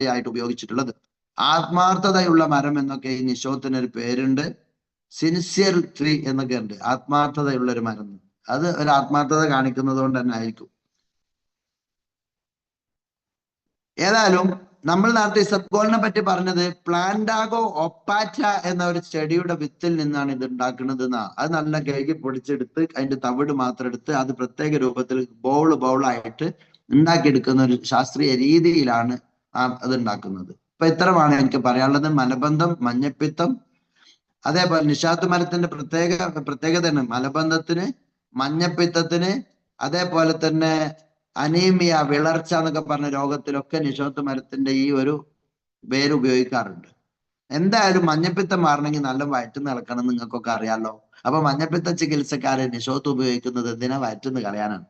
ആയിട്ട് ഉപയോഗിച്ചിട്ടുള്ളത്. ആത്മാർത്ഥതയുള്ള മരം എന്നൊക്കെ ഈ നിശോത്തിന് ഒരു പേരുണ്ട്. സിൻസിയർ ട്രീ എന്നൊക്കെ ഉണ്ട്. ആത്മാർത്ഥതയുള്ള ഒരു മരം. അത് ഒരു ആത്മാർത്ഥത കാണിക്കുന്നത് കൊണ്ട് തന്നെ ആയിരിക്കും. ഏതായാലും നമ്മൾ നേരത്തെ സബ്ഗോളിനെ പറ്റി പറഞ്ഞത് പ്ലാന്റാഗോ ഒപ്പാറ്റ എന്ന ഒരു ചെടിയുടെ വിത്തിൽ നിന്നാണ് ഇത് ഉണ്ടാക്കുന്നത് അത് നല്ല കഴുകി പൊടിച്ചെടുത്ത് അതിന്റെ തവിട് മാത്രം എടുത്ത് അത് പ്രത്യേക രൂപത്തിൽ ബൗൾ ബൗളായിട്ട് ഉണ്ടാക്കിയെടുക്കുന്ന ഒരു ശാസ്ത്രീയ രീതിയിലാണ് അത് ഉണ്ടാക്കുന്നത് അപ്പൊ ഇത്രമാണ് എനിക്ക് പറയാനുള്ളത്. മലബന്ധം മഞ്ഞപ്പിത്തം അതേപോലെ നിഷാത്ത് മരത്തിന്റെ പ്രത്യേക പ്രത്യേകതയാണ് മലബന്ധത്തിന് മഞ്ഞപ്പിത്തത്തിന് അതേപോലെ തന്നെ അനീമിയ വിളർച്ച എന്നൊക്കെ പറഞ്ഞ രോഗത്തിലൊക്കെ നിഷോത്ത് മരത്തിന്റെ ഈ ഒരു വേര് ഉപയോഗിക്കാറുണ്ട്. എന്തായാലും മഞ്ഞപ്പിത്തം മാറണമെങ്കിൽ നല്ല വയറ്റുന്ന് ഇളക്കണം നിങ്ങൾക്കൊക്കെ അറിയാലോ. അപ്പൊ മഞ്ഞപ്പിത്ത ചികിത്സക്കാരെ നിഷോത്ത് ഉപയോഗിക്കുന്നത് എന്തിനാ വയറ്റുന്ന് കളയാനാണ്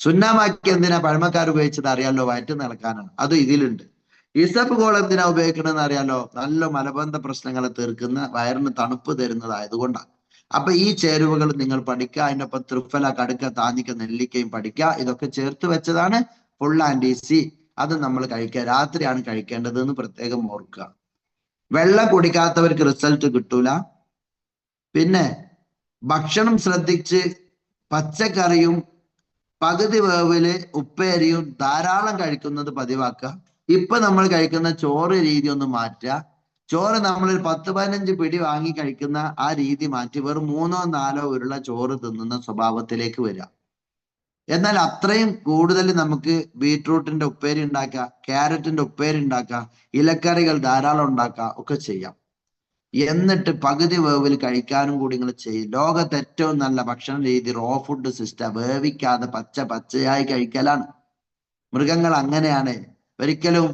സുന്നാമാക്കി എന്തിനാ പഴമക്കാർ ഉപയോഗിച്ചത് അറിയാലോ? വയറ്റ് നടക്കാനാണ് അത് ഇതിലുണ്ട്. ഇസപ്പ് ഗോൾ എന്തിനാ ഉപയോഗിക്കണമെന്ന് അറിയാലോ? നല്ല മലബന്ധ പ്രശ്നങ്ങളെ തീർക്കുന്ന വയറിന് തണുപ്പ് തരുന്നതായതുകൊണ്ടാണ്. അപ്പൊ ഈ ചേരുവകൾ നിങ്ങൾ പഠിക്കുക. അതിനൊപ്പം തൃഫല കടുക്ക താഞ്ഞിക്ക നെല്ലിക്കയും പഠിക്കുക. ഇതൊക്കെ ചേർത്ത് വെച്ചതാണ് ഫുൾ ആൻഡ് ഈസി അത് നമ്മൾ കഴിക്കുക. രാത്രിയാണ് കഴിക്കേണ്ടത് എന്ന് പ്രത്യേകം ഓർക്കുക. വെള്ളം കുടിക്കാത്തവർക്ക് റിസൾട്ട് കിട്ടൂല. പിന്നെ ഭക്ഷണം ശ്രദ്ധിച്ച് പച്ചക്കറിയും പകുതി വേവിൽ ഉപ്പേരിയും ധാരാളം കഴിക്കുന്നത് പതിവാക്കുക. ഇപ്പൊ നമ്മൾ കഴിക്കുന്ന ചോറ് രീതി ഒന്ന് മാറ്റുക. ചോറ് നമ്മൾ ഒരു പത്ത് പതിനഞ്ച് പിടി വാങ്ങി കഴിക്കുന്ന ആ രീതി മാറ്റി വെറും മൂന്നോ നാലോ ഉരുള ചോറ് തിന്നുന്ന സ്വഭാവത്തിലേക്ക് വരിക. എന്നാൽ അത്രയും കൂടുതൽ നമുക്ക് ബീട്രൂട്ടിന്റെ ഉപ്പേരി ഉണ്ടാക്കുക ക്യാരറ്റിന്റെ ഉപ്പേരി ഉണ്ടാക്കുക ഇലക്കറികൾ ധാരാളം ഉണ്ടാക്കുക ഒക്കെ ചെയ്യാം. എന്നിട്ട് പകുതി വേവിൽ കഴിക്കാനും കൂടി നിങ്ങൾ ചെയ്യും. ലോകത്ത് ഏറ്റവും നല്ല ഭക്ഷണ രീതി റോ ഫുഡ് സിസ്റ്റം വേവിക്കാതെ പച്ച പച്ചയായി കഴിക്കലാണ്. മൃഗങ്ങൾ അങ്ങനെയാണ്. ഒരിക്കലും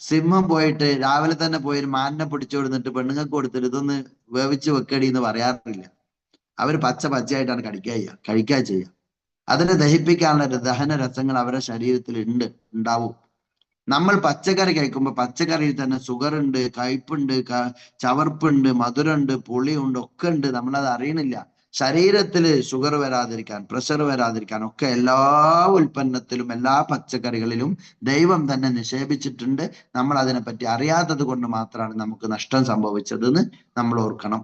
സിംഹം പോയിട്ട് രാവിലെ തന്നെ പോയി ഒരു മാനിനെ പിടിച്ചു കൊടുത്തിട്ട് പെണ്ണുങ്ങൾക്ക് കൊടുത്തിട്ട് ഇതൊന്ന് വേവിച്ച് വെക്കടി എന്ന് പറയാറില്ല. അവർ പച്ച പച്ചയായിട്ടാണ് കഴിക്കുക ചെയ്യുക കഴിക്കുക ചെയ്യുക അതിനെ ദഹിപ്പിക്കാനുള്ള ദഹന രസങ്ങൾ അവരുടെ ശരീരത്തിൽ ഉണ്ട് ഉണ്ടാവും. നമ്മൾ പച്ചക്കറി കഴിക്കുമ്പോൾ പച്ചക്കറിയിൽ തന്നെ ഷുഗർ ഉണ്ട് കയ്പുണ്ട് ചവർപ്പുണ്ട് മധുരമുണ്ട് പുളിയുണ്ട് ഒക്കെ ഉണ്ട് നമ്മളത് അറിയണില്ല. ശരീരത്തിൽ ഷുഗർ വരാതിരിക്കാൻ പ്രഷർ വരാതിരിക്കാൻ ഒക്കെ എല്ലാ ഉൽപ്പന്നത്തിലും എല്ലാ പച്ചക്കറികളിലും ദൈവം തന്നെ നിക്ഷേപിച്ചിട്ടുണ്ട്. നമ്മൾ അതിനെപ്പറ്റി അറിയാത്തത് കൊണ്ട് മാത്രമാണ് നമുക്ക് നഷ്ടം സംഭവിച്ചതെന്ന് നമ്മൾ ഓർക്കണം.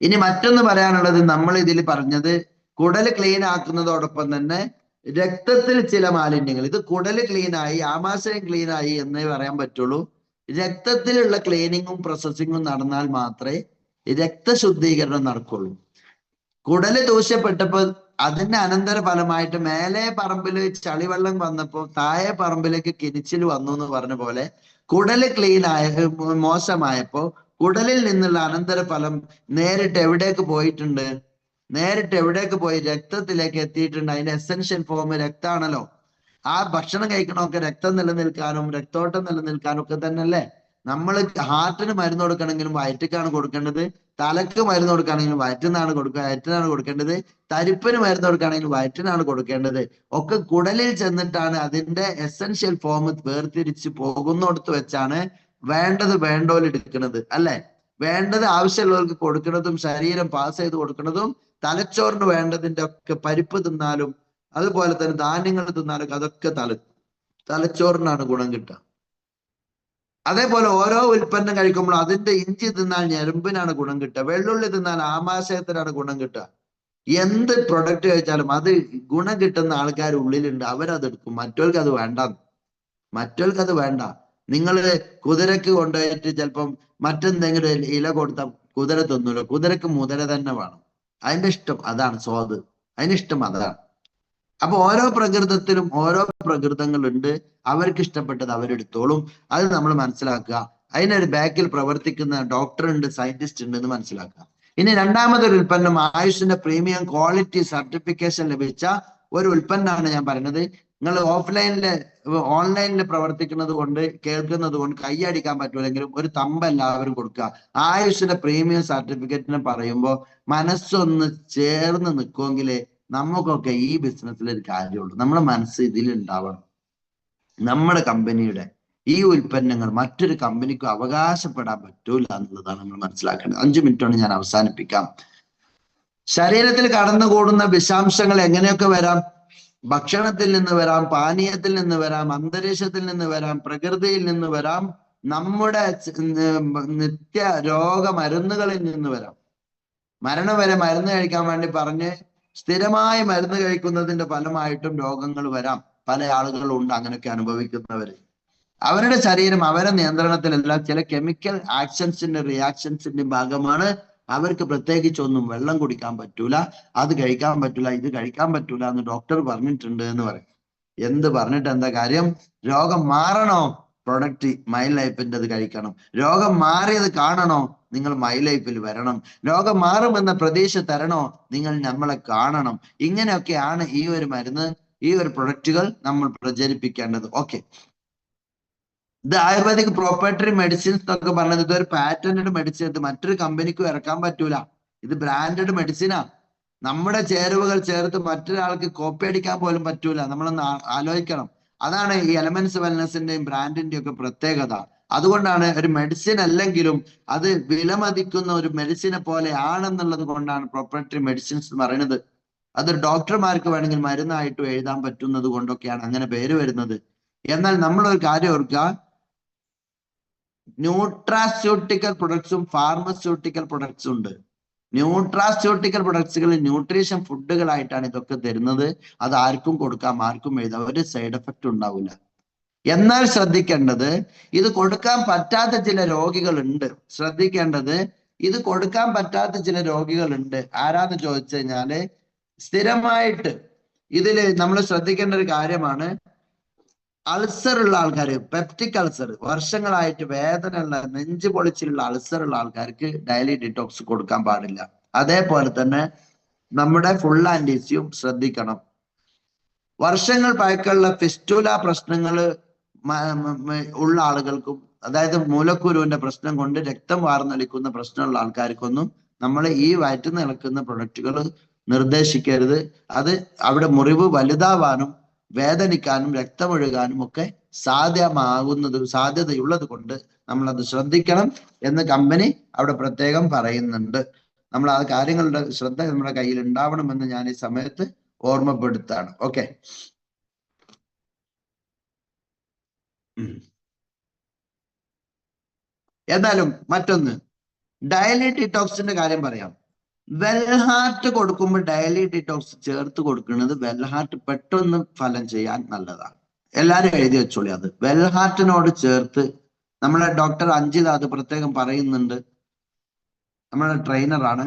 ഇനി മറ്റൊന്ന് പറയാനുള്ളത് നമ്മൾ ഇതിൽ പറഞ്ഞത് കുടൽ ക്ലീൻ ആക്കുന്നതോടൊപ്പം തന്നെ രക്തത്തിൽ ചില മാലിന്യങ്ങൾ. ഇത് കുടൽ ക്ലീനായി ആമാശയം ക്ലീനായി എന്നേ പറയാൻ പറ്റുള്ളൂ. രക്തത്തിലുള്ള ക്ലീനിങ്ങും പ്രോസസ്സിങ്ങും നടന്നാൽ മാത്രമേ രക്തശുദ്ധീകരണം നടക്കുള്ളൂ. കുടൽ ദൂഷ്യപ്പെട്ടപ്പോ അതിന്റെ അനന്തര ഫലമായിട്ട് മേലെ പറമ്പിൽ ചളിവെള്ളം വന്നപ്പോ താഴെ പറമ്പിലേക്ക് കിനിച്ചിൽ വന്നു എന്ന് പറഞ്ഞ പോലെ കുടൽ ക്ലീൻ ആയ മോശമായപ്പോ കുടലിൽ നിന്നുള്ള അനന്തര ഫലം നേരിട്ട് എവിടേക്ക് പോയിട്ടുണ്ട്? നേരിട്ട് എവിടേക്ക് പോയി രക്തത്തിലേക്ക് എത്തിയിട്ടുണ്ട്? അതിന്റെ എസെൻഷ്യൽ ഫോം രക്താണല്ലോ. ആ ഭക്ഷണം കഴിക്കണമൊക്കെ രക്തം നിലനിൽക്കാനും രക്തോട്ടം നിലനിൽക്കാനും ഒക്കെ തന്നെയല്ലേ? നമ്മൾ ഹാർട്ടിന് മരുന്ന് കൊടുക്കണമെങ്കിലും വയറ്റിക്കാണ് കൊടുക്കേണ്ടത്. തലക്ക് മരുന്ന് കൊടുക്കുകയാണെങ്കിലും വയറ്റിനാണ് കൊടുക്കുക വയറ്റിനാണ് കൊടുക്കേണ്ടത്. തരിപ്പിന് മരുന്ന് കൊടുക്കുകയാണെങ്കിലും വയറ്റിനാണ് കൊടുക്കേണ്ടത്. ഒക്കെ കുടലിൽ ചെന്നിട്ടാണ് അതിന്റെ എസെൻഷ്യൽ ഫോം വേർതിരിച്ച് പോകുന്നിടത്ത് വെച്ചാണ് വേണ്ടത് വേണ്ടോലെടുക്കുന്നത് അല്ലെ? വേണ്ടത് ആവശ്യമുള്ളവർക്ക് കൊടുക്കുന്നതും ശരീരം പാസ് ചെയ്ത് കൊടുക്കുന്നതും തലച്ചോറിന് വേണ്ടതിന്റെ ഒക്കെ പരിപ്പ് തിന്നാലും അതുപോലെ തന്നെ ധാന്യങ്ങൾ തിന്നാലും അതൊക്കെ തല തലച്ചോറിനാണ് ഗുണം കിട്ടുക. അതേപോലെ ഓരോ ഉൽപ്പന്നം കഴിക്കുമ്പോൾ അതിന്റെ ഇഞ്ചി തിന്നാൽ ഞരമ്പിനാണ് ഗുണം കിട്ടുക. വെള്ളുള്ളി തിന്നാൽ ആമാശയത്തിനാണ് ഗുണം കിട്ടുക. എന്ത് പ്രൊഡക്റ്റ് കഴിച്ചാലും അത് ഗുണം കിട്ടുന്ന ആൾക്കാർ ഉള്ളിലുണ്ട്. അവരത് എടുക്കും മറ്റവർക്ക് അത് വേണ്ട. മറ്റവർക്ക് അത് വേണ്ട. നിങ്ങൾ കുതിരക്ക് കൊണ്ടുപോയിട്ട് ചിലപ്പം മറ്റെന്തെങ്കിലും ഇല കൊടുത്താൽ കുതിര തിന്നൂല. കുതിരക്ക് മുതിര തന്നെ വേണം. അതിന്റെ ഇഷ്ടം അതാണ് സ്വാദ് അതിന് ഇഷ്ടം അതാണ്. അപ്പൊ ഓരോ പ്രകൃതത്തിലും ഓരോ പ്രകൃതങ്ങളുണ്ട്. അവർക്ക് ഇഷ്ടപ്പെട്ടത് അവരെടുത്തോളും. അത് നമ്മൾ മനസ്സിലാക്കുക. അതിനൊരു ബാക്കിൽ പ്രവർത്തിക്കുന്ന ഡോക്ടർ ഉണ്ട് സയന്റിസ്റ്റ് ഉണ്ട് എന്ന് മനസ്സിലാക്കുക. ഇനി രണ്ടാമതൊരു ഉൽപ്പന്നം ആയുഷിന്റെ പ്രീമിയം ക്വാളിറ്റി സർട്ടിഫിക്കേഷൻ ലഭിച്ച ഒരു ഉൽപ്പന്നമാണ് ഞാൻ പറയുന്നത്. നിങ്ങൾ ഓഫ്ലൈനിൽ ഓൺലൈനിൽ പ്രവർത്തിക്കുന്നത് കൊണ്ട് കേൾക്കുന്നത് കൊണ്ട് കൈയടിക്കാൻ പറ്റുമെങ്കിലും ഒരു തമ്പ് എല്ലാവരും കൊടുക്കുക. ആയുഷിന്റെ പ്രീമിയം സർട്ടിഫിക്കറ്റിന് പറയുമ്പോൾ മനസ്സൊന്ന് ചേർന്ന് നിൽക്കുമെങ്കിലേ നമുക്കൊക്കെ ഈ ബിസിനസ്സിൽ ഒരു കാര്യമുള്ളൂ. നമ്മുടെ മനസ്സ് ഇതിൽ ഉണ്ടാവണം നമ്മുടെ കമ്പനിയുടെ ഈ ഉൽപ്പന്നങ്ങൾ മറ്റൊരു കമ്പനിക്കും അവകാശപ്പെടാൻ പറ്റൂല എന്നുള്ളതാണ് നമ്മൾ മനസ്സിലാക്കേണ്ടത്. അഞ്ചു മിനിറ്റ് കൊണ്ട് ഞാൻ അവസാനിപ്പിക്കാം. ശരീരത്തിൽ കടന്നുകൂടുന്ന വിഷാംശങ്ങൾ എങ്ങനെയൊക്കെ വരാം? ഭക്ഷണത്തിൽ നിന്ന് വരാം പാനീയത്തിൽ നിന്ന് വരാം അന്തരീക്ഷത്തിൽ നിന്ന് വരാം പ്രകൃതിയിൽ നിന്ന് വരാം നമ്മുടെ നിത്യ രോഗ നിത്യ രോഗമരുന്നുകളിൽ നിന്ന് വരാം. മരണം വരെ മരുന്ന് കഴിക്കാൻ വേണ്ടി പറഞ്ഞ് സ്ഥിരമായി മരുന്ന് കഴിക്കുന്നതിന്റെ ഫലമായിട്ടും രോഗങ്ങൾ വരാം. പല ആളുകളും ഉണ്ട് അങ്ങനെയൊക്കെ അനുഭവിക്കുന്നവര് അവരുടെ ശരീരം അവരെ നിയന്ത്രണത്തിലല്ല ചില കെമിക്കൽ ആക്ഷൻസിന്റെ റിയാക്ഷൻസിന്റെ ഭാഗമാണ് അവർക്ക് പ്രത്യേകിച്ചൊന്നും വെള്ളം കുടിക്കാൻ പറ്റൂല അത് കഴിക്കാൻ പറ്റൂല ഇത് കഴിക്കാൻ പറ്റൂല എന്ന് ഡോക്ടർ പറഞ്ഞിട്ടുണ്ട് എന്ന് പറയും. എന്ത് പറഞ്ഞിട്ട് എന്താ കാര്യം? രോഗം മാറണോ? പ്രൊഡക്റ്റ് മൈ ലൈഫിന്റെത് കഴിക്കണം. രോഗം മാറിയത് കാണണോ? നിങ്ങൾ മൈ ലൈഫിൽ വരണം. രോഗം മാറുമെന്ന പ്രതീക്ഷ തരണോ? നിങ്ങൾ നമ്മളെ കാണണം. ഇങ്ങനെയൊക്കെയാണ് ഈ ഒരു മരുന്ന് ഈ ഒരു പ്രൊഡക്റ്റുകൾ നമ്മൾ പ്രചരിപ്പിക്കേണ്ടത്. ഓക്കെ ഇത് ആയുർവേദിക് പ്രോപ്പർട്ടറി മെഡിസിൻസ് എന്നൊക്കെ പറഞ്ഞത് ഇതൊരു പാറ്റന്റഡ് മെഡിസിൻ ഇത് മറ്റൊരു കമ്പനിക്കും ഇറക്കാൻ പറ്റൂല. ഇത് ബ്രാൻഡഡ് മെഡിസിനാ നമ്മുടെ ചേരുവകൾ ചേർത്ത് മറ്റൊരാൾക്ക് കോപ്പി അടിക്കാൻ പോലും പറ്റൂല. നമ്മളൊന്ന് ആലോചിക്കണം. അതാണ് ഈ എലമെന്റ്സ് വെൽനസിന്റെയും ബ്രാൻഡിന്റെയും ഒക്കെ പ്രത്യേകത. അതുകൊണ്ടാണ് ഒരു മെഡിസിൻ അല്ലെങ്കിലും അത് വിലമതിക്കുന്ന ഒരു മെഡിസിനെ പോലെ ആണെന്നുള്ളത് കൊണ്ടാണ് പ്രോപ്പർട്ടറി മെഡിസിൻസ് എന്ന് പറയുന്നത്. അത് ഡോക്ടർമാർക്ക് വേണമെങ്കിൽ മരുന്നായിട്ട് എഴുതാൻ പറ്റുന്നത് കൊണ്ടൊക്കെയാണ് അങ്ങനെ പേര് വരുന്നത്. എന്നാൽ നമ്മൾ ഒരു കാര്യം ഓർക്കുക. ന്യൂട്രാസ്യൂട്ടിക്കൽ പ്രൊഡക്ട്സും ഫാർമസ്യൂട്ടിക്കൽ പ്രൊഡക്ട്സും ഉണ്ട്. ന്യൂട്രാസ്യൂട്ടിക്കൽ പ്രൊഡക്ട്സുകൾ ന്യൂട്രീഷൻ ഫുഡുകളായിട്ടാണ് ഇതൊക്കെ തരുന്നത്. അത് ആർക്കും കൊടുക്കാം ആർക്കും എഴുതാം. ഒരു സൈഡ് എഫക്റ്റ് ഉണ്ടാവില്ല എന്നാൽ ശ്രദ്ധിക്കേണ്ടത് ഇത് കൊടുക്കാൻ പറ്റാത്ത ചില രോഗികളുണ്ട്. ശ്രദ്ധിക്കേണ്ടത് ഇത് കൊടുക്കാൻ പറ്റാത്ത ചില രോഗികളുണ്ട്. ആരാന്ന് ചോദിച്ചു കഴിഞ്ഞാൽ സ്ഥിരമായിട്ട് ഇതിൽ നമ്മൾ ശ്രദ്ധിക്കേണ്ട ഒരു കാര്യമാണ് അൾസർ ഉള്ള ആൾക്കാർ പെപ്റ്റിക് അൾസർ വർഷങ്ങളായിട്ട് വേദന ഉള്ള നെഞ്ച് പൊളിച്ചിലുള്ള അൾസർ ഉള്ള ആൾക്കാർക്ക് ഡയലി ഡിറ്റോക്സ് കൊടുക്കാൻ പാടില്ല. അതേപോലെ തന്നെ നമ്മുടെ ഫുൾ ആന്റീസിയും ശ്രദ്ധിക്കണം. വർഷങ്ങൾ പഴക്കമുള്ള ഫിസ്റ്റുല പ്രശ്നങ്ങൾ ഉള്ള ആളുകൾക്കും അതായത് മൂലക്കുരുവിന്റെ പ്രശ്നം കൊണ്ട് രക്തം വാർന്നൊലിക്കുന്ന പ്രശ്നമുള്ള ആൾക്കാർക്കൊന്നും നമ്മൾ ഈ വയറ്റിൽ നിൽക്കുന്ന പ്രൊഡക്റ്റുകൾ നിർദ്ദേശിക്കരുത്. അത് അവിടെ മുറിവ് വലുതാവാനും വേദനിക്കാനും രക്തമൊഴുകാനും ഒക്കെ സാധ്യമാകുന്നത് സാധ്യതയുള്ളത് കൊണ്ട് നമ്മൾ അത് ശ്രദ്ധിക്കണം എന്ന് കമ്പനി അവിടെ പ്രത്യേകം പറയുന്നുണ്ട്. നമ്മൾ ആ കാര്യങ്ങളുടെ ശ്രദ്ധ നമ്മുടെ കയ്യിൽ ഉണ്ടാവണമെന്ന് ഞാൻ ഈ സമയത്ത് ഓർമ്മപ്പെടുത്താണ്. ഓക്കെ എന്നാലും മറ്റൊന്ന്. ഡയലി ഡിറ്റോക്സിന്റെ കാര്യം പറയാം. വെൽഹാർട്ട് കൊടുക്കുമ്പോൾ ഡയലി ഡിറ്റോക്സ് ചേർത്ത് കൊടുക്കുന്നത് വെൽഹാർട്ട് പെട്ടെന്ന് ഫലം ചെയ്യാൻ നല്ലതാണ്. എല്ലാരും എഴുതി വെച്ചോളി അത്. വെൽഹാർട്ടിനോട് ചേർത്ത് നമ്മളെ ഡോക്ടർ അഞ്ജിത അത് പ്രത്യേകം പറയുന്നുണ്ട്. നമ്മളെ ട്രെയിനറാണ്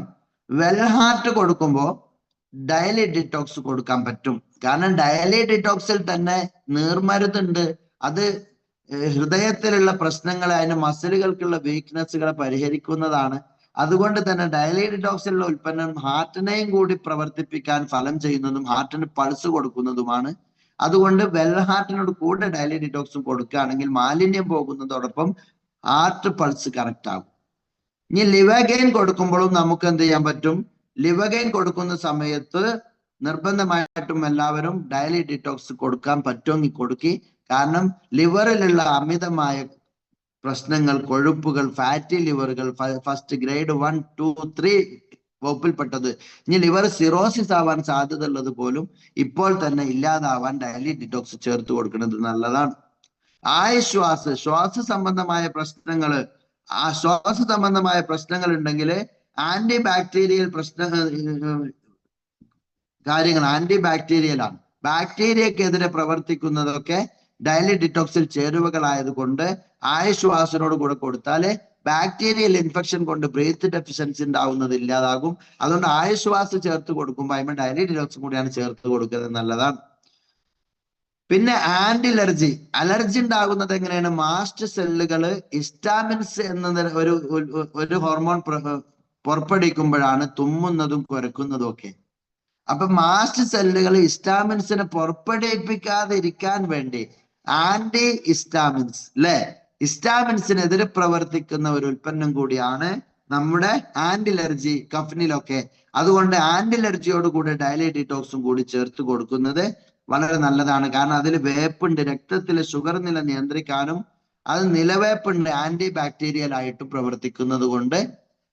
വെൽഹാർട്ട് കൊടുക്കുമ്പോൾ ഡയലി ഡിറ്റോക്സ് കൊടുക്കാൻ പറ്റും. കാരണം ഡയലി ഡിറ്റോക്സിൽ തന്നെ നീർമരുതുണ്ട്. അത് ഹൃദയത്തിലുള്ള പ്രശ്നങ്ങളെ അതിന് മസിലുകൾക്കുള്ള വീക്ക്നെസ്സുകളെ പരിഹരിക്കുന്നതാണ്. അതുകൊണ്ട് തന്നെ ഡയലൈഡിഡോക്സിലുള്ള ഉൽപ്പന്നം ഹാർട്ടിനെയും കൂടി പ്രവർത്തിപ്പിക്കാൻ ഫലം ചെയ്യുന്നതും ഹാർട്ടിന് പൾസ് കൊടുക്കുന്നതുമാണ്. അതുകൊണ്ട് വെൽ ഹാർട്ടിനോട് കൂടെ ഡയലൈഡിഡോക്സും കൊടുക്കുകയാണെങ്കിൽ മാലിന്യം പോകുന്നതോടൊപ്പം ഹാർട്ട് പൾസ് കറക്റ്റ് ആകും. ഇനി ലിവഗെയിൻ കൊടുക്കുമ്പോഴും നമുക്ക് എന്ത് ചെയ്യാൻ പറ്റും? ലിവഗെയിൻ കൊടുക്കുന്ന സമയത്ത് നിർബന്ധമായിട്ടും എല്ലാവരും ഡയലി ഡിറ്റോക്സ് കൊടുക്കാൻ പറ്റുമെങ്കിൽ കൊടുക്കി. കാരണം ലിവറിലുള്ള അമിതമായ പ്രശ്നങ്ങൾ കൊഴുപ്പുകൾ fatty ലിവറുകൾ first grade one two three വകുപ്പിൽപ്പെട്ടത്. ഇനി ലിവർ സിറോസിസ് ആവാൻ സാധ്യത ഉള്ളത് പോലും ഇപ്പോൾ തന്നെ ഇല്ലാതാവാൻ ഡയലി ഡിറ്റോക്സ് ചേർത്ത് കൊടുക്കുന്നത് നല്ലതാണ്. ആയുശ്വാസ് ശ്വാസ സംബന്ധമായ പ്രശ്നങ്ങൾ ആ ശ്വാസ സംബന്ധമായ പ്രശ്നങ്ങൾ ഉണ്ടെങ്കിൽ ആന്റി ബാക്ടീരിയൽ പ്രശ്ന കാര്യങ്ങൾ ആന്റി ബാക്ടീരിയലാണ് ബാക്ടീരിയക്കെതിരെ പ്രവർത്തിക്കുന്നതൊക്കെ ഡയലി ഡിറ്റോക്സിൽ ചേരുവകളായതുകൊണ്ട് ആയുശ്വാസനോട് കൂടെ കൊടുത്താലേ ബാക്ടീരിയൽ ഇൻഫെക്ഷൻ കൊണ്ട് ബ്രീത്ത് ഡെഫിഷ്യൻസി ഉണ്ടാവുന്നത് ഇല്ലാതാകും. അതുകൊണ്ട് ആയുശ്വാസ് ചേർത്ത് കൊടുക്കുമ്പോൾ അതിന് ഡയലി ഡിലോക്സും കൂടിയാണ് ചേർത്ത് കൊടുക്കുന്നത് നല്ലതാണ്. പിന്നെ ആന്റി അലർജി അലർജി ഉണ്ടാകുന്നത് എങ്ങനെയാണ്? മാസ്റ്റ് സെല്ലുകൾ ഇസ്റ്റാമിൻസ് എന്ന ഒരു ഒരു- ഹോർമോൺ പുറപ്പെടുവിക്കുമ്പോഴാണ് തുമ്മുന്നതും കുരക്കുന്നതും ഒക്കെ. അപ്പൊ മാസ്റ്റ് സെല്ലുകൾ ഇസ്റ്റാമിൻസിനെ പുറപ്പെടുവിപ്പിക്കാതെ ഇരിക്കാൻ വേണ്ടി ആന്റി ഇസ്റ്റാമിൻസ് അല്ലെ ഇസ്റ്റാമിൻസിനെതിരെ പ്രവർത്തിക്കുന്ന ഒരു ഉൽപ്പന്നം കൂടിയാണ് നമ്മുടെ ആന്റി അലർജി കഫ്നിലൊക്കെ. അതുകൊണ്ട് ആന്റി അലർജിയോട് കൂടി ഡയലി ഡിറ്റോക്സും കൂടി ചേർത്ത് കൊടുക്കുന്നത് വളരെ നല്ലതാണ്. കാരണം അതിൽ വേപ്പുണ്ട് രക്തത്തിലെ ഷുഗർ നില നിയന്ത്രിക്കാനും അത് നിലവേപ്പുണ്ട് ആന്റി ബാക്ടീരിയൽ ആയിട്ട് പ്രവർത്തിക്കുന്നത് കൊണ്ട്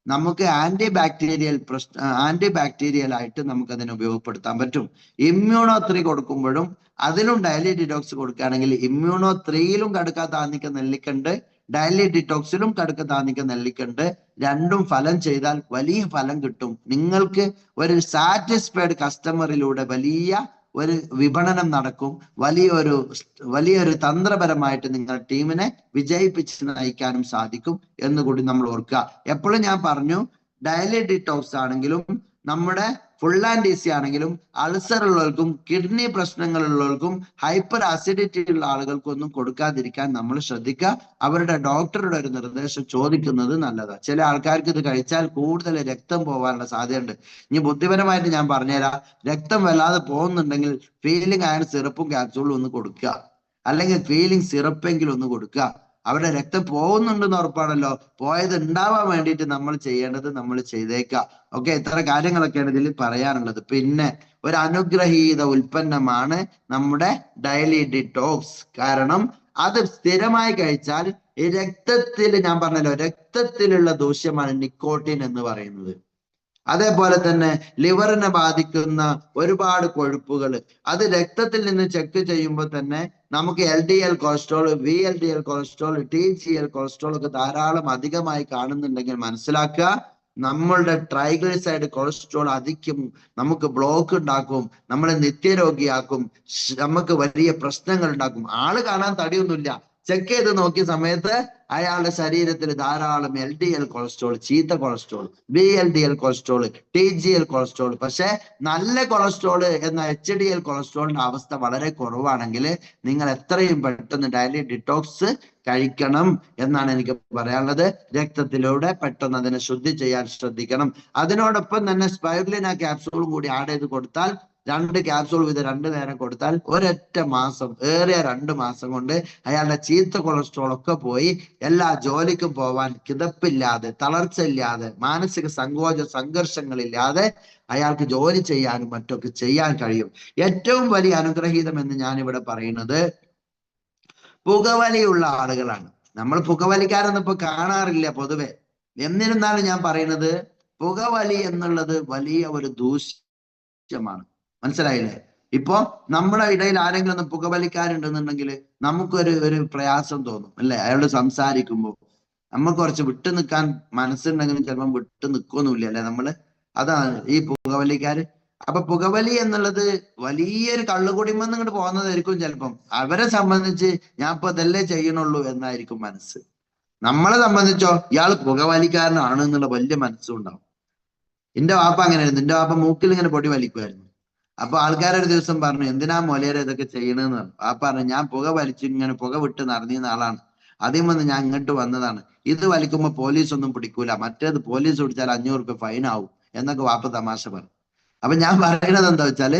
നമുക്ക് ആന്റി ബാക്ടീരിയൽ പ്രശ്ന ആന്റി ബാക്ടീരിയൽ ആയിട്ട് നമുക്ക് അതിനെ ഉപയോഗപ്പെടുത്താൻ പറ്റും. ഇമ്മ്യൂണോ ത്രീ കൊടുക്കുമ്പോഴും അതിലും ഡയലി ഡിറ്റോക്സ് കൊടുക്കുകയാണെങ്കിൽ ഇമ്മ്യൂണോ ത്രീയിലും കടുക്ക താന്നിക്ക നെല്ലിക്കുണ്ട് ഡയലി ഡിറ്റോക്സിലും കടുക്ക താന്നിക്ക നെല്ലിക്കുണ്ട്. രണ്ടും ഫലം ചെയ്താൽ വലിയ ഫലം കിട്ടും. നിങ്ങൾക്ക് ഒരു സാറ്റിസ്ഫൈഡ് കസ്റ്റമറിലൂടെ വലിയ ഒരു വിപണനം നടക്കും. വലിയൊരു വലിയൊരു തന്ത്രപരമായിട്ട് നിങ്ങൾ ടീമിനെ വിജയിപ്പിച്ച് നയിക്കാനും സാധിക്കും എന്ന് കൂടി നമ്മൾ ഓർക്കുക. എപ്പോഴും ഞാൻ പറഞ്ഞു ഡയലി ഡിറ്റോക്സ് ആണെങ്കിലും നമ്മുടെ ഫുൾ ആൻഡ് ഈസി ആണെങ്കിലും അൾസർ ഉള്ളവർക്കും കിഡ്നി പ്രശ്നങ്ങളുള്ളവർക്കും ഹൈപ്പർ അസിഡിറ്റി ഉള്ള ആളുകൾക്കൊന്നും കൊടുക്കാതിരിക്കാൻ നമ്മൾ ശ്രദ്ധിക്കുക. അവരുടെ ഡോക്ടറുടെ ഒരു നിർദ്ദേശം ചോദിക്കുന്നത് നല്ലതാണ് ചില ആൾക്കാർക്ക് ഇത് കഴിച്ചാൽ കൂടുതൽ രക്തം പോകാനുള്ള സാധ്യതയുണ്ട്. ഇനി ബുദ്ധിപരമായിട്ട് ഞാൻ പറഞ്ഞുതരാം. രക്തം വല്ലാതെ പോകുന്നുണ്ടെങ്കിൽ ഫീലിംഗ് ആയ സിറപ്പും ക്യാപ്സൂളും ഒന്ന് കൊടുക്കുക. അല്ലെങ്കിൽ ഫീലിംഗ് സിറപ്പെങ്കിലും ഒന്ന് കൊടുക്കുക. അവരുടെ രക്തം പോകുന്നുണ്ടെന്ന് ഉറപ്പാണല്ലോ. പോയത് ഉണ്ടാവാൻ വേണ്ടിയിട്ട് നമ്മൾ ചെയ്യേണ്ടത് നമ്മൾ ചെയ്തേക്കാം. ഓക്കെ ഇത്ര കാര്യങ്ങളൊക്കെയാണ് ഇതിൽ പറയാനുള്ളത്. പിന്നെ ഒരു അനുഗ്രഹീത ഉൽപ്പന്നമാണ് നമ്മുടെ ഡയലി ഡിറ്റോക്സ് കാരണം അത് സ്ഥിരമായി കഴിച്ചാൽ ഈ രക്തത്തിൽ ഞാൻ പറഞ്ഞല്ലോ രക്തത്തിലുള്ള ദൂഷ്യമാണ് നിക്കോട്ടിൻ എന്ന് പറയുന്നത്. അതേപോലെ തന്നെ ലിവറിനെ ബാധിക്കുന്ന ഒരുപാട് കൊഴുപ്പുകൾ അത് രക്തത്തിൽ നിന്ന് ചെക്ക് ചെയ്യുമ്പോൾ തന്നെ നമുക്ക് L D L cholesterol V L D L cholesterol T G L cholesterol ഒക്കെ ധാരാളം അധികമായി കാണുന്നുണ്ടെങ്കിൽ മനസ്സിലാക്കുക നമ്മളുടെ ട്രൈഗ്ലിസൈഡ് കൊളസ്ട്രോൾ അധികം നമുക്ക് ബ്ലോക്ക് ഉണ്ടാക്കും നമ്മളെ നിത്യരോഗിയാക്കും നമുക്ക് വലിയ പ്രശ്നങ്ങൾ ഉണ്ടാക്കും. ആൾ കാണാൻ തടിയൊന്നുമില്ല. ചെക്ക് ചെയ്ത് നോക്കിയ സമയത്ത് അയാളുടെ ശരീരത്തിൽ ധാരാളം എൽ ഡി എൽ കൊളസ്ട്രോൾ ചീത്ത cholesterol B L D L cholesterol T G L cholesterol പക്ഷെ നല്ല കൊളസ്ട്രോൾ എന്ന എച്ച് ഡി എൽ കൊളസ്ട്രോളിന്റെ അവസ്ഥ വളരെ കുറവാണെങ്കിൽ നിങ്ങൾ എത്രയും പെട്ടെന്ന് ഡയലി ഡിറ്റോക്സ് കഴിക്കണം എന്നാണ് എനിക്ക് പറയാനുള്ളത്. രക്തത്തിലൂടെ പെട്ടെന്ന് അതിനെ ശുദ്ധി ചെയ്യാൻ ശ്രദ്ധിക്കണം. അതിനോടൊപ്പം തന്നെ സ്പൈർലിന ക്യാപ്സൂളും കൂടി ആഡ് ചെയ്ത് കൊടുത്താൽ രണ്ട് ക്യാപ്സൂൾ വീതം രണ്ട് നേരം കൊടുത്താൽ ഒരൊറ്റ മാസം ഏറിയ രണ്ട് മാസം കൊണ്ട് അയാളുടെ ചീത്ത കൊളസ്ട്രോൾ ഒക്കെ പോയി എല്ലാ ജോലിക്കും പോവാൻ കിതപ്പില്ലാതെ തളർച്ചയില്ലാതെ മാനസിക സങ്കോച സംഘർഷങ്ങളില്ലാതെ അയാൾക്ക് ജോലി ചെയ്യാനും മറ്റൊക്കെ ചെയ്യാൻ കഴിയും. ഏറ്റവും വലിയ അനുഗ്രഹീതം എന്ന് ഞാൻ ഇവിടെ പറയുന്നത് പുകവലിയുള്ള ആളുകളാണ്. നമ്മൾ പുകവലിക്കാരൊന്നും ഇപ്പൊ കാണാറില്ല പൊതുവെ. എന്നിരുന്നാലും ഞാൻ പറയുന്നത് പുകവലി എന്നുള്ളത് വലിയ ഒരു ദൂഷ്യമാണ് മനസ്സിലായില്ലേ? ഇപ്പോ നമ്മുടെ ഇടയിൽ ആരെങ്കിലും ഒന്ന് പുകവലിക്കാരുണ്ടെന്നുണ്ടെങ്കിൽ നമുക്കൊരു ഒരു പ്രയാസം തോന്നും അല്ലെ? അയാളോട് സംസാരിക്കുമ്പോൾ നമ്മൾ കുറച്ച് വിട്ടു നിൽക്കാൻ മനസ്സുണ്ടെങ്കിലും ചിലപ്പം വിട്ടു നിൽക്കൊന്നുമില്ല അല്ലെ നമ്മൾ? അതാണ് ഈ പുകവലിക്കാര്. അപ്പൊ പുകവലി എന്നുള്ളത് വലിയൊരു കള്ളുകുടിമെന്ന് ഇങ്ങോട്ട് പോകുന്നതായിരിക്കും ചിലപ്പം. അവരെ സംബന്ധിച്ച് ഞാൻ ഇപ്പൊ ഇതല്ലേ ചെയ്യണുള്ളൂ എന്നായിരിക്കും മനസ്സ്. നമ്മളെ സംബന്ധിച്ചോ ഇയാൾ പുകവലിക്കാരനാണ് എന്നുള്ള വലിയ മനസ്സും ഉണ്ടാവും എന്റെ വാപ്പ അങ്ങനെയായിരുന്നു. എന്റെ വാപ്പ മൂക്കിൽ ഇങ്ങനെ പൊടി വലിക്കുമായിരുന്നു. അപ്പൊ ആൾക്കാരൊരു ദിവസം പറഞ്ഞു എന്തിനാ മൊലയരെ ഇതൊക്കെ ചെയ്യണെന്ന്? പറഞ്ഞു ആ പറഞ്ഞു ഞാൻ പുക വലിച്ചു ഇങ്ങനെ പുക വിട്ട് നടന്നിരുന്ന ആളാണ്. ആദ്യം വന്ന് ഞാൻ ഇങ്ങോട്ട് വന്നതാണ്. ഇത് വലിക്കുമ്പോ പോലീസ് ഒന്നും പിടിക്കൂല. മറ്റേത് പോലീസ് പിടിച്ചാൽ അഞ്ഞൂറ് റുപ്യ ഫൈൻ ആവും. എന്നൊക്കെ വാപ്പ തമാശ പറഞ്ഞു അപ്പൊ ഞാൻ പറയുന്നത് എന്താ വെച്ചാൽ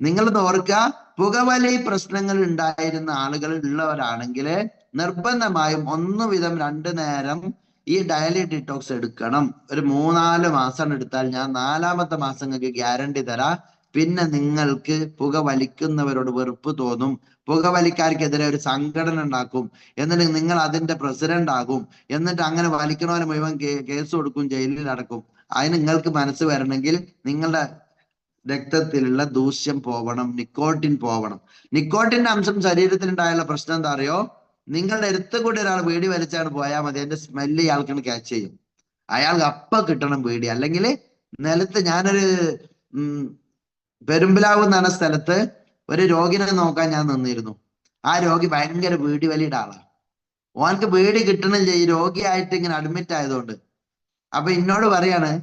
നിങ്ങൾ ഓർക്കുക പുകവലി പ്രശ്നങ്ങൾ ഉണ്ടായിരുന്ന ആളുകൾ ഉള്ളവരാണെങ്കിൽ നിർബന്ധമായും ഒന്നു വിധം രണ്ടു നേരം ഈ ഡയലി ഡിറ്റോക്സ് എടുക്കണം. ഒരു മൂന്നാൽ മാസം എടുത്താൽ ഞാൻ നാലാമത്തെ മാസം നിങ്ങൾക്ക് ഗ്യാരണ്ടി തരാം. പിന്നെ നിങ്ങൾക്ക് പുക വലിക്കുന്നവരോട് വെറുപ്പ് തോന്നും. പുകവലിക്കാർക്കെതിരെ ഒരു സംഘടന ഉണ്ടാക്കും. എന്നിട്ട് നിങ്ങൾ അതിന്റെ പ്രസിഡന്റ് ആകും. എന്നിട്ട് അങ്ങനെ വലിക്കണവരെ മുഴുവൻ കേസ് കൊടുക്കും ജയിലിൽ അടക്കും. അതിന് നിങ്ങൾക്ക് മനസ്സ് വരണമെങ്കിൽ നിങ്ങളുടെ രക്തത്തിലുള്ള ദൂഷ്യം പോവണം നിക്കോട്ടിൻ പോവണം. നിക്കോട്ടിന്റെ അംശം ശരീരത്തിൽ ഉണ്ടായുള്ള പ്രശ്നം എന്താ അറിയോ? നിങ്ങളുടെ അടുത്ത് കൂടി ഒരാൾ വീടി വലിച്ചാണ് പോയാൽ മതി. അതിന്റെ സ്മെല്ല് ഇയാൾക്കാണ് ക്യാച്ച് ചെയ്യും. അയാൾക്ക് അപ്പ കിട്ടണം വീടി. അല്ലെങ്കിൽ നിലത്ത് ഞാനൊരു പെരുമ്പിലാവ് എന്ന് പറഞ്ഞ സ്ഥലത്ത് ഒരു രോഗിനെ നോക്കാൻ ഞാൻ നിന്നിരുന്നു. ആ രോഗി ഭയങ്കര വീടി വലിയുടെ ആളാണ് ഓനക്ക് വീടി കിട്ടണില്ല. ഈ രോഗിയായിട്ട് ഇങ്ങനെ അഡ്മിറ്റ് ആയതുകൊണ്ട്. അപ്പൊ എന്നോട് പറയാണ്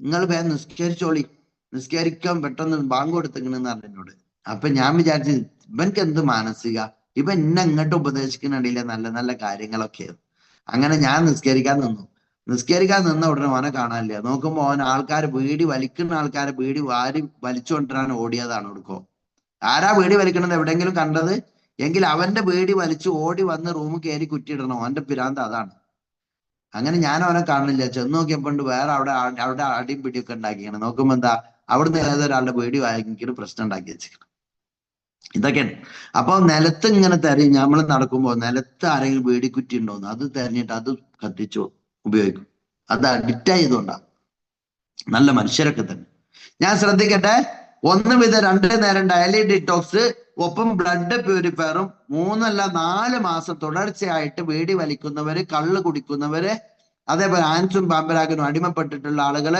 നിങ്ങൾ വേഗം നിസ്കരിച്ചോളി. നിസ്കരിക്കാൻ പെട്ടെന്ന് ബാങ്ക് കൊടുത്തിങ്ങനെന്ന് പറഞ്ഞു എന്നോട്. അപ്പൊ ഞാൻ വിചാരിച്ചു ഇവൻക്ക് എന്ത് മാനസിക? ഇവൻ എന്നെ ഇങ്ങോട്ട് ഉപദേശിക്കുന്നുണ്ടെങ്കിൽ നല്ല നല്ല കാര്യങ്ങളൊക്കെ അങ്ങനെ ഞാൻ നിസ്കരിക്കാൻ നിന്നു. നിസ്കരിക്കാൻ നിന്ന ഉടനെ ഓനെ കാണാനില്ല. നോക്കുമ്പോ അവൻ ആൾക്കാർ വീടി വലിക്കുന്ന ആൾക്കാരെ വീടി വാരി വലിച്ചുകൊണ്ടിരാൻ ഓടിയതാണ് കൊടുക്കോ ആരാ വീടി വലിക്കണത്? എവിടെങ്കിലും കണ്ടത്? എങ്കിൽ അവന്റെ വീടി വലിച്ചു ഓടി വന്ന് റൂം കയറി കുറ്റിയിടണം. അവന്റെ പിരാന്ത അതാണ്. അങ്ങനെ ഞാൻ അവനെ കാണുന്നില്ല. ചെന്ന് നോക്കിയപ്പോണ്ട് വേറെ അവിടെ അവിടെ അടിയും പിടിയൊക്കെ ഉണ്ടാക്കിയാണ് നോക്കുമ്പോ എന്താ? അവിടുന്ന് ഏതൊരാളുടെ വീടി വാങ്ങിക്കുന്ന പ്രശ്നം ഉണ്ടാക്കി വെച്ചിരിക്കണം. ഇതൊക്കെയാണ്. അപ്പൊ നിലത്ത് ഇങ്ങനെ തെരഞ്ഞു നമ്മൾ നടക്കുമ്പോ നിലത്ത് ആരെങ്കിലും വീടിക്കുറ്റി ഉണ്ടോന്ന്? അത് തെരഞ്ഞിട്ട് അത് കത്തിച്ചു ഉപയോഗിക്കും. അത് അഡിക്റ്റ് ആയതുകൊണ്ടാണ് നല്ല മനുഷ്യരൊക്കെ തന്നെ. ഞാൻ ശ്രദ്ധിക്കട്ടെ ഒന്ന് വിധ രണ്ട് നേരം ഡയലി ഡിറ്റോക്സ് ഒപ്പം ബ്ലഡ് പ്യൂരിഫയറും മൂന്നല്ല നാല് മാസം തുടർച്ചയായിട്ട് വേടി വലിക്കുന്നവര് കള്ള് കുടിക്കുന്നവര് അതേപോലെ ആൻസും പാമ്പരാഗനും അടിമപ്പെട്ടിട്ടുള്ള ആളുകൾ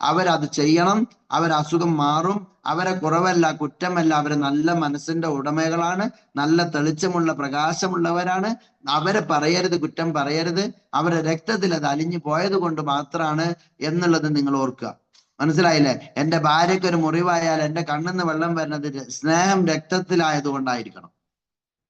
അവരത് ചെയ്യണം അവർ അസുഖം മാറും അവരെ കുറവല്ല കുറ്റമല്ല അവർ നല്ല മനസ്സിന്റെ ഉടമകളാണ് നല്ല തെളിച്ചമുള്ള പ്രകാശമുള്ളവരാണ്. അവരെ പറയരുത് കുറ്റം പറയരുത്. അവരെ രക്തത്തിൽ അത് അലിഞ്ഞു പോയത് കൊണ്ട് മാത്രമാണ് എന്നുള്ളത് നിങ്ങൾ ഓർക്കുക. മനസ്സിലായില്ലേ? എന്റെ ഭാര്യയ്ക്ക് ഒരു മുറിവായാൽ എന്റെ കണ്ണിന്ന് വെള്ളം വരുന്നത് സ്നേഹം രക്തത്തിലായത് കൊണ്ടായിരിക്കണം.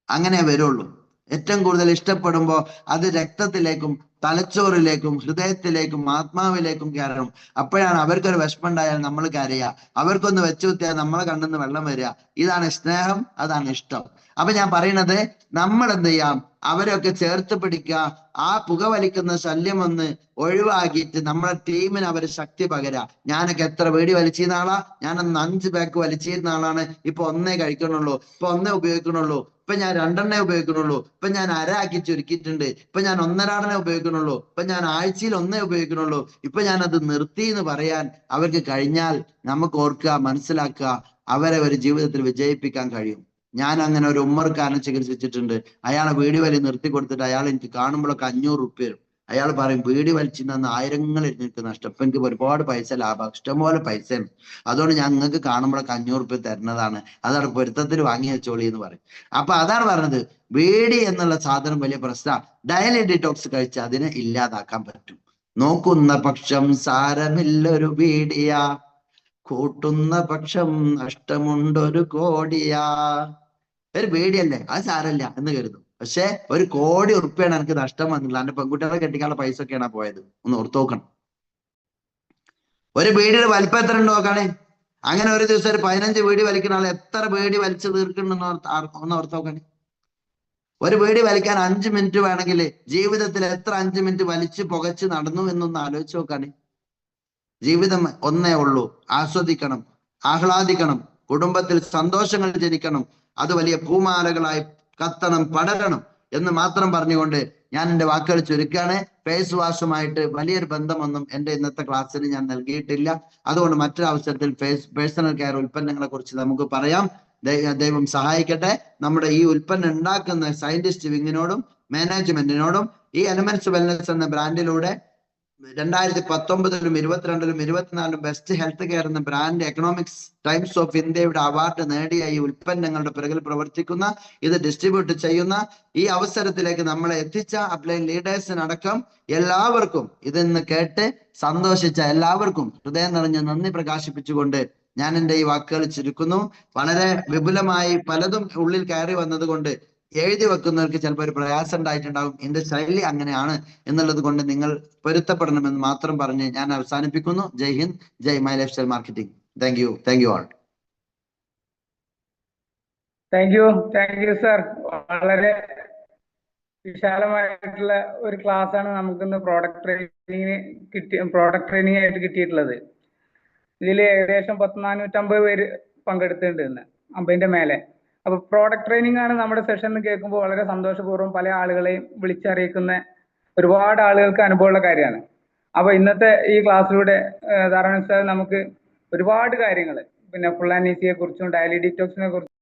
അങ്ങനെ വരുള്ളൂ. ഏറ്റവും കൂടുതൽ ഇഷ്ടപ്പെടുമ്പോൾ അത് രക്തത്തിലേക്കും തലച്ചോറിലേക്കും ഹൃദയത്തിലേക്കും ആത്മാവിലേക്കും കയറണം. അപ്പോഴാണ് അവർക്കൊരു വിഷമം ഉണ്ടായാൽ നമ്മൾ കരയുക. അവർക്കൊന്ന് വെച്ചു കുത്തിയാൽ നമ്മളെ കണ്ണിന്ന് വെള്ളം വരിക. ഇതാണ് സ്നേഹം അതാണ് ഇഷ്ടം. അപ്പൊ ഞാൻ പറയണത് നമ്മൾ എന്ത് ചെയ്യാം? അവരൊക്കെ ചേർത്ത് പിടിക്കുക. ആ പുക വലിക്കുന്ന ശല്യം ഒന്ന് ഒഴിവാക്കിയിട്ട് നമ്മുടെ ടീമിന് അവർ ശക്തി പകരാ ഞാനൊക്കെ എത്ര വീടി വലിച്ചിരുന്ന ആളാ? ഞാനന്ന് അഞ്ച് ബാക്ക് വലിച്ചിരുന്ന ആളാണ്. ഇപ്പൊ ഒന്നേ കഴിക്കണുള്ളൂ ഇപ്പൊ ഒന്നേ ഉപയോഗിക്കണുള്ളൂ ഇപ്പൊ ഞാൻ രണ്ടെണ്ണേ ഉപയോഗിക്കണുള്ളൂ ഇപ്പൊ ഞാൻ അര ആക്കി ചുരുക്കിയിട്ടുണ്ട്. ഇപ്പൊ ഞാൻ ഒന്നരാടനെ ഉപയോഗിക്കണുള്ളൂ ഇപ്പൊ ഞാൻ ആഴ്ചയിൽ ഒന്നേ ഉപയോഗിക്കണുള്ളൂ ഇപ്പൊ ഞാൻ അത് നിർത്തി എന്ന് പറയാൻ അവർക്ക് കഴിഞ്ഞാൽ നമുക്ക് ഓർക്കുക മനസ്സിലാക്കുക അവരെ ഒരു ജീവിതത്തിൽ വിജയിപ്പിക്കാൻ കഴിയും. ഞാൻ അങ്ങനെ ഒരു ഉമ്മർക്കാരനെ ചികിത്സിച്ചിട്ടുണ്ട്. അയാളെ വീട് നിർത്തി കൊടുത്തിട്ട് അയാൾ എനിക്ക് കാണുമ്പോഴൊക്കെ അഞ്ഞൂറ് റുപ്യ അയാൾ പറയും വീടി വലിച്ചു നിന്ന് ആയിരങ്ങൾ എനിക്ക് നഷ്ടം. ഇപ്പൊ എനിക്ക് ഒരുപാട് പൈസ ലാഭം ഇഷ്ടംപോലെ പൈസയാണ് അതുകൊണ്ട് ഞാൻ നിങ്ങൾക്ക് കാണുമ്പോഴൊക്കെ അഞ്ഞൂറ് റുപ്യ തരുന്നതാണ്. അതാണ് പൊരുത്തത്തിൽ വാങ്ങി വെച്ചോളി എന്ന് പറയും. അപ്പൊ അതാണ് പറഞ്ഞത്. വീടി എന്നുള്ള സാധനം വലിയ പ്രശ്ന. ഡയലി ഡിറ്റോക്സ് കഴിച്ച് അതിനെ ഇല്ലാതാക്കാൻ പറ്റും. നോക്കുന്ന പക്ഷം സാരമില്ലൊരു വീടിയാ കൂട്ടുന്ന പക്ഷം നഷ്ടമുണ്ടൊരു കോടിയാ. ഒരു പേടിയല്ലേ? അത് സാരല്ല എന്ന് കരുതും. പക്ഷെ ഒരു കോടി ഉറുപ്പിയാണ് എനിക്ക് നഷ്ടം വന്നിട്ടുള്ളത്. എന്റെ പെൺകുട്ടികളെ കെട്ടിക്കാനുള്ള പൈസ ഒക്കെയാണ് പോയത്. ഒന്ന് ഓർത്ത് നോക്കണം. ഒരു ബീഡിയുടെ വലിപ്പം എത്ര ഉണ്ട് നോക്കാണേ. അങ്ങനെ ഒരു ദിവസം ഒരു പതിനഞ്ച് വീടി വലിക്കുന്ന ആൾ എത്ര വീടി വലിച്ചു തീർക്കുന്നുണ്ടെന്ന് ഒന്ന് ഓർത്ത് നോക്കണേ. ഒരു വീടി വലിക്കാൻ അഞ്ച് മിനിറ്റ് വേണമെങ്കിൽ ജീവിതത്തിൽ എത്ര അഞ്ച് മിനിറ്റ് വലിച്ച് പുകച്ച് നടന്നു എന്നൊന്ന് ആലോചിച്ച് നോക്കാണേ. ജീവിതം ഒന്നേ ഉള്ളൂ. ആസ്വദിക്കണം ആഹ്ലാദിക്കണം കുടുംബത്തിൽ സന്തോഷങ്ങൾ ജനിക്കണം. അത് വലിയ പൂമാലകളായി കത്തണം പടരണം എന്ന് മാത്രം പറഞ്ഞുകൊണ്ട് ഞാൻ എന്റെ വാക്കുകൾ ചുരുക്കാണ്. ഫേസ് വാഷുമായിട്ട് വലിയൊരു ബന്ധമൊന്നും എന്റെ ഇന്നത്തെ ക്ലാസ്സിന് ഞാൻ നൽകിയിട്ടില്ല. അതുകൊണ്ട് മറ്റൊരു അവസരത്തിൽ ഫേസ് പേഴ്സണൽ കെയർ ഉൽപ്പന്നങ്ങളെ കുറിച്ച് നമുക്ക് പറയാം. ദൈവം സഹായിക്കട്ടെ. നമ്മുടെ ഈ ഉൽപ്പന്നം ഉണ്ടാക്കുന്ന സയന്റിസ്റ്റ് വിങ്ങിനോടും മാനേജ്മെന്റിനോടും ഈ എലമെന്റ്സ് വെൽനസ് എന്ന ബ്രാൻഡിലൂടെ രണ്ടായിരത്തി പത്തൊമ്പതിലും ഇരുപത്തിരണ്ടിലും ഇരുപത്തിനാലിലും ബെസ്റ്റ് ഹെൽത്ത് കെയർ എന്ന ബ്രാൻഡ് എക്കണോമിക്സ് ടൈംസ് ഓഫ് ഇന്ത്യയുടെ അവാർഡ് നേടിയ ഈ ഉൽപ്പന്നങ്ങളുടെ പിറകിൽ പ്രവർത്തിക്കുന്ന ഇത് ഡിസ്ട്രിബ്യൂട്ട് ചെയ്യുന്ന ഈ അവസരത്തിലേക്ക് നമ്മളെ എത്തിച്ച അപ്ലൈൻ ലീഡേഴ്സിനടക്കം എല്ലാവർക്കും ഇതിന്ന് കേട്ട് സന്തോഷിച്ച എല്ലാവർക്കും ഹൃദയം നിറഞ്ഞ നന്ദി പ്രകാശിപ്പിച്ചുകൊണ്ട് ഞാൻ എന്റെ ഈ വാക്കുകൾ ചുരുക്കുന്നു. വളരെ വിപുലമായി പലതും ഉള്ളിൽ കയറി വന്നതുകൊണ്ട് എഴുതി വെക്കുന്നവർക്ക് ചിലപ്പോൾ ഒരു പ്രയാസം ഉണ്ടായിട്ടുണ്ടാവും എന്റെ ശൈലി അങ്ങനെയാണ് എന്നുള്ളത് കൊണ്ട് നിങ്ങൾ പൊരുത്തപ്പെടണമെന്ന് മാത്രം പറഞ്ഞ് ഞാൻ അവസാനിപ്പിക്കുന്നു. ജയ് ഹിന്ദ് ജയ് my life style marketing. Thank you thank you all thank you thank you sir വളരെ വിശാലമായിട്ടുള്ള ഒരു ക്ലാസ് ആണ് നമുക്ക് ഇന്ന് പ്രോഡക്റ്റ് ട്രെയിനിങ്ങിന് കിട്ടി പ്രോഡക്റ്റ് ട്രെയിനിങ് ആയിട്ട് കിട്ടിയിട്ടുള്ളത്. ഇതിൽ ഏകദേശം പത്ത് നാനൂറ്റമ്പത് പേര് പങ്കെടുത്തിട്ടുണ്ട് ഇന്ന്. അമ്പതിന്റെ മേലെ. അപ്പൊ പ്രോഡക്റ്റ് ട്രെയിനിങ് ആണ് നമ്മുടെ സെഷൻ എന്ന് കേൾക്കുമ്പോൾ വളരെ സന്തോഷപൂർവം പല ആളുകളെയും വിളിച്ചറിയിക്കുന്ന ഒരുപാട് ആളുകൾക്ക് അനുഭവമുള്ള കാര്യമാണ്. അപ്പൊ ഇന്നത്തെ ഈ ക്ലാസ്സിലൂടെ ധാരണ നമുക്ക് ഒരുപാട് കാര്യങ്ങൾ പിന്നെ ഫുൾ ആൻഡ് ഈസിയെ കുറിച്ചും ഡയലി ഡിറ്റോക്സിനെ കുറിച്ചും